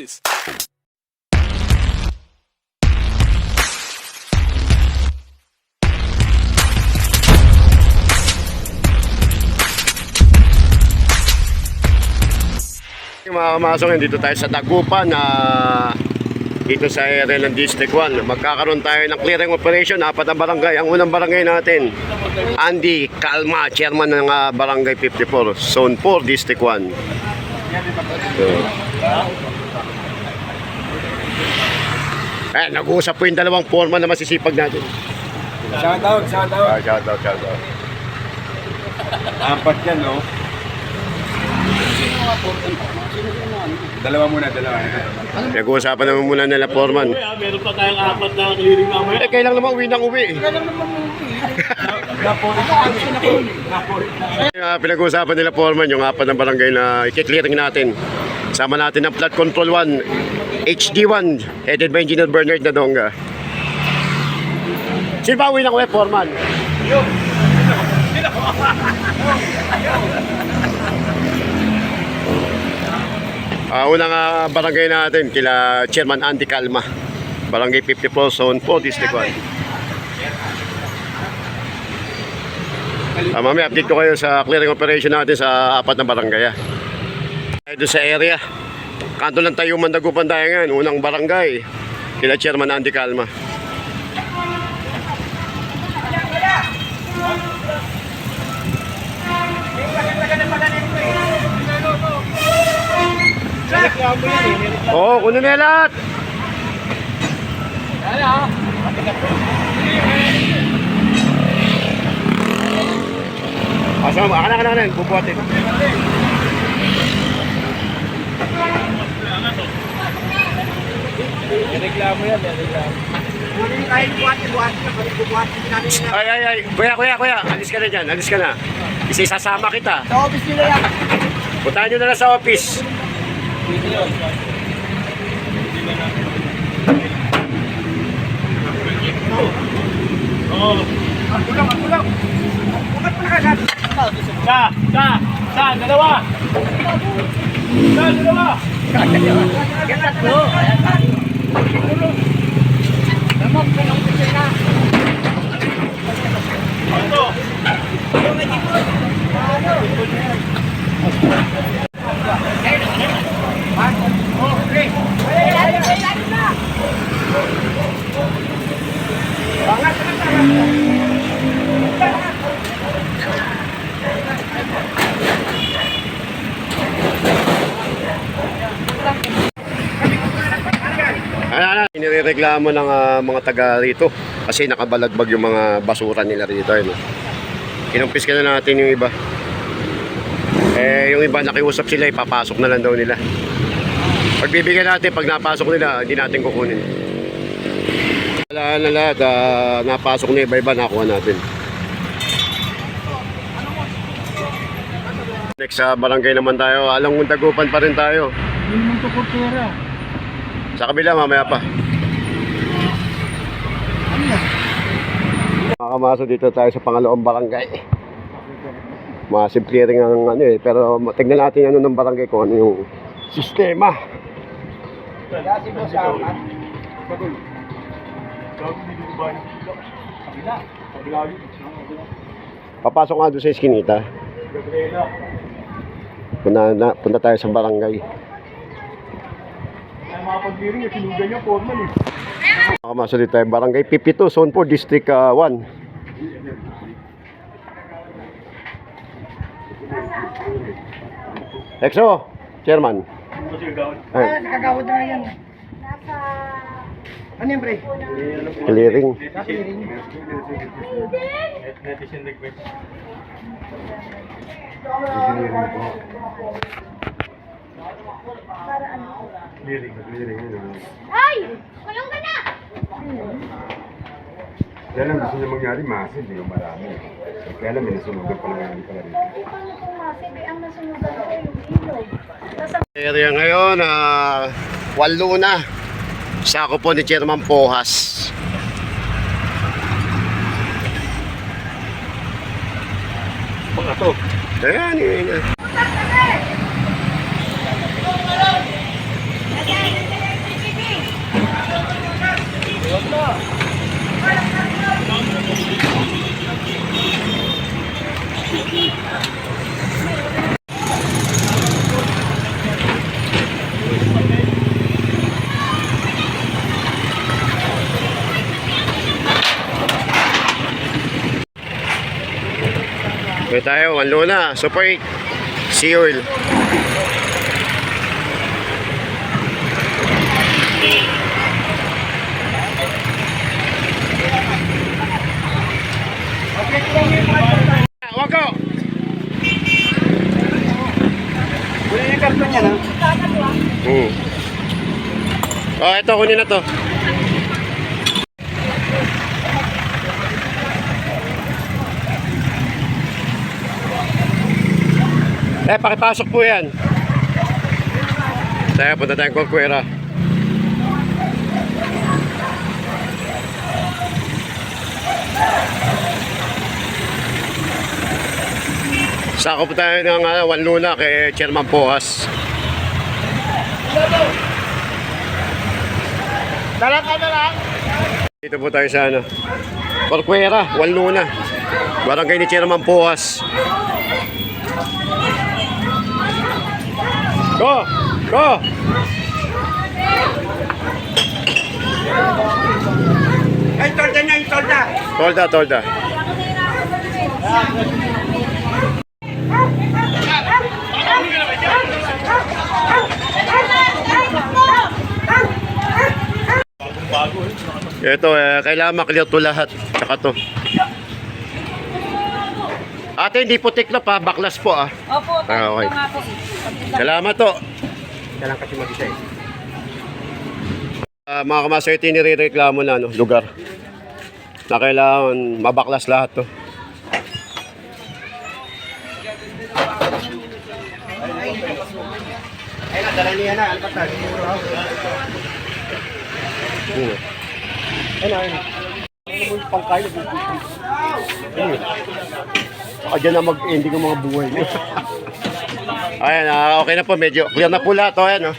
Yung mga kamasong, dito tayo sa Dagupan na dito sa area ng District 1. Magkakaroon tayo ng clearing operation, apat na barangay. Ang unang barangay natin, Andy Calma, chairman ng ah, Barangay 54, Zone 4, District 1. So, eh, nag-uusap po yung dalawang forma na masisipag natin. Shout out, shout out. Ah, shout out, shout out. Apat yan, no? Dalawa muna, dalawa. Nag-uusapan naman muna nila foreman. Meron pa tayong apat na clearing mamaya. Eh, kailang naman uwi ng uwi. Uh, pinag-uusapan nila foreman yung apat na barangay na i-clearing natin. Sama natin ang flood control 1, HD1, headed by Engineer Bernard Nadonga. Sino ba uwi ng uwi, foreman? Ah, unang ah, barangay natin kila Chairman Andy Calma. Barangay 54 Zone 4 District 1. Ah, mamaya update ko kayo sa clearing operation natin sa apat na barangay. ah. Doon sa area. Kanto lang tayo mandagupan tayo ngayon. Unang barangay. Kila Chairman Andy Calma. Oo, oh, kunin na lahat. Asa mo? Akan, akan, akan. Bubuhatin. Reklamo yan, reklamo. Ay, ay, ay. Kuya, kuya, kuya. Alis ka na dyan. Alis ka na. Kasi sasama kita. Sa office nila yan. Puntahan nyo na lang sa office. Sa, sa, sa, dalawa. Sa, dalawa. Ano, inireklamo ng ah, mga taga rito kasi nakabalagbag yung mga basura nila rito. Ano. Kinumpis ka na natin yung iba. Eh, yung iba nakiusap sila, ipapasok na lang daw nila. Pagbibigyan natin, pag napasok nila, hindi natin kukunin. Wala na lahat, ah, napasok na iba-iba, nakuha natin. Next sa barangay naman tayo, alang dagupan pa rin tayo. Hindi. Sa kabila, mamaya pa. Makamaso dito tayo sa pangalawang barangay. Massive clearing ang ano eh. Pero tignan natin ano ng barangay ko, ano yung sistema. Kasi mo sa apat. Papasok nga doon sa eskinita. Punta, na, punta tayo sa barangay. Ay, mga pag-clearing, sinugan niya, foreman eh. Makamaso dito tayo, barangay 52, Zone 4, District ah, 1. Exo, Chairman. Ay, Kagawad na yan. Ano yan, pre? clearing. Clearing. Netizen request. Ay! Kulong ka na! Kaya lang gusto niya mangyari massive, di ba marami. Kaya lang may nasunugan pala rin. Eh, paano kung masig? Eh, ang nasunugan ko yung ilog. Area ngayon, ah, walo na. Sako po ni Chairman Pohas. Mga to. Ayan, yun, yun. May tayo, manluna, support, sea oil. Wag ko! Kunin yung karton niya, no? Hmm. Oh, ito, kunin na to. Eh, pakipasok po yan. Tayo, punta tayong Corcuera. Sako po tayo ng uh, One Luna kay Chairman Pohas. Dito po tayo sa ano. Corcuera, One Luna. Barangay ni Chairman Pohas. Go! Go! Ay, tolda yung tolda. Tolda, tolda. Ito, eh, kailangan maklear to lahat. Tsaka to. Ate, hindi po tiklop ha. Baklas po ah. Opo, Ah, okay. nga po. Salamat to. Kailangan kasi mag-isa eh. Ah, mga kamaso, ito yung nire-reklamo na no, lugar. Na kailangan mabaklas lahat to. Ay, nadala niya na. Ano pa tayo? Hmm. Ayun, ayun. Ano kayo? Baka dyan na mag-ending ang mga buhay niyo. Ayan, ah, okay na po. Medyo clear na po lahat. Oh, ayan, oh.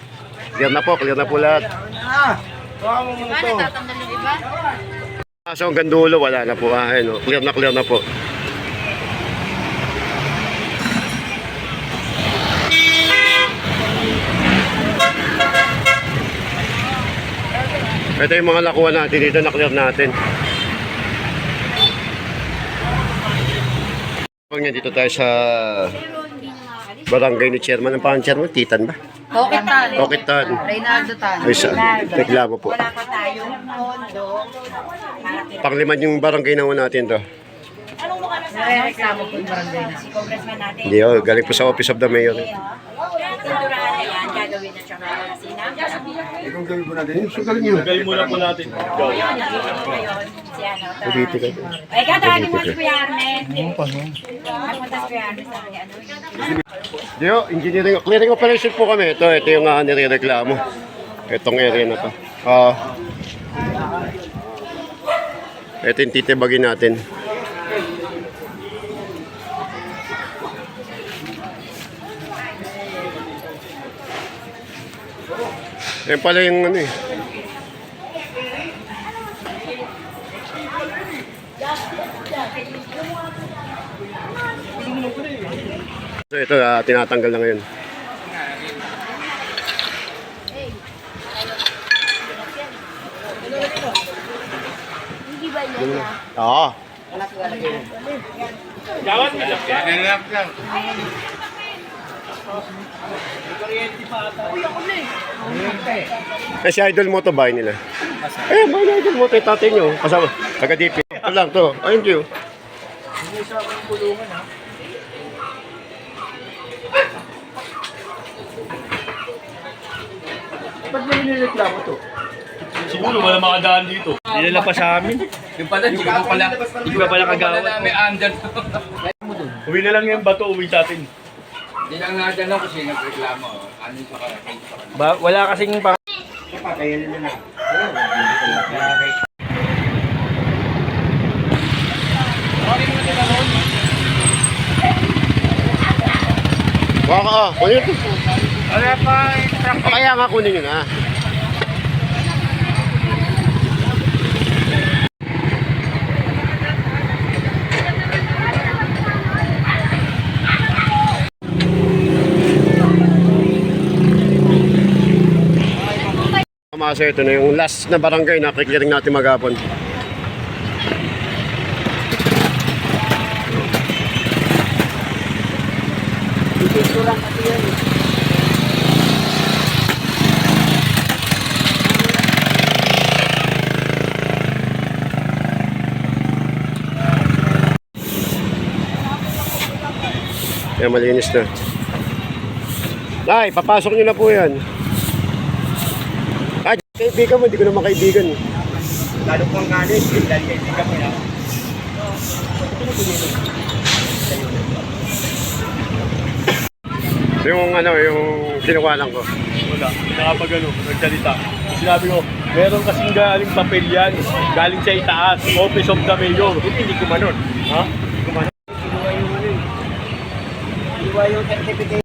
Clear na po, clear na po lahat. Ah! Mo muna to. Tatanggal yung iba? Kaso hanggang dulo, wala na po. Ah, ayan, oh. Clear na clear na po. Ito yung mga nakuha natin dito, na-clear natin. Pag dito tayo sa barangay ni Chairman. Ang pangalan Chairman? Titan ba? Kokitan. Kokitan. Reynaldo Tan. Ay, sa reklamo po. Wala pa tayong pondo. Pangliman yung barangay na natin to. Nare-reklamo po yung barangay na. Si congressman natin. Hindi, oh, galing po sa Office of the Mayor. Na yan, gagawin na tsaka sinam. Ikong gawin mo natin. So, galing yun. Galing muna po natin. Go. Yun, nag-iisip ko yun. Si ano, ta- Cavite ka. Ay, katawagin mo si Kuya Ernest. Nagpunta si Kuya Ernest sa ano. Engineering, clearing operation po kami. Ito, ito yung uh, nire-reklamo. Itong area na to. Ah. ito yung titibagin natin. Yan pala yung ano eh. So ito, ah, tinatanggal na ngayon. Oo. Gawat mo lang. Eh, si Idol mo to bahay nila. Eh, bahay na Idol mo to, tatay nyo. Kasama, taga DP. Ito lang to. Ayun, Diyo. Ba't may nireklamo to? Siguro wala makadaan dito. Nilala pa sa amin. Yung pala, hindi ko pala, Hindi ba pala kagawad? pala may andyan. Uwi na lang yung bato, uwi sa atin. Hindi lang nga dyan ako kasi nagreklamo. Ano yung saka, Ba, wala kasing pa. Kaya nila na. Ka, ah. Kunin ito. Wala pa. Kaya nga kunin nyo na. Kamasa ito na yung last na barangay na kiklearing natin magapon. Pintura kasi yan. Kaya malinis na. Nay, papasok nyo na po yan. Ay, kaibigan mo, hindi ko naman kaibigan. Lalo pang ngalis, dahil kaibigan mo yan. Yung ano, yung kinukuha lang ko. Wala, nakapag ano, nagsalita. Sinabi ko, meron kasing galing papel yan, galing sa itaas, Office of the Mayor. Hindi ko manon. Ha? Ano eh. Kinuha yung certificate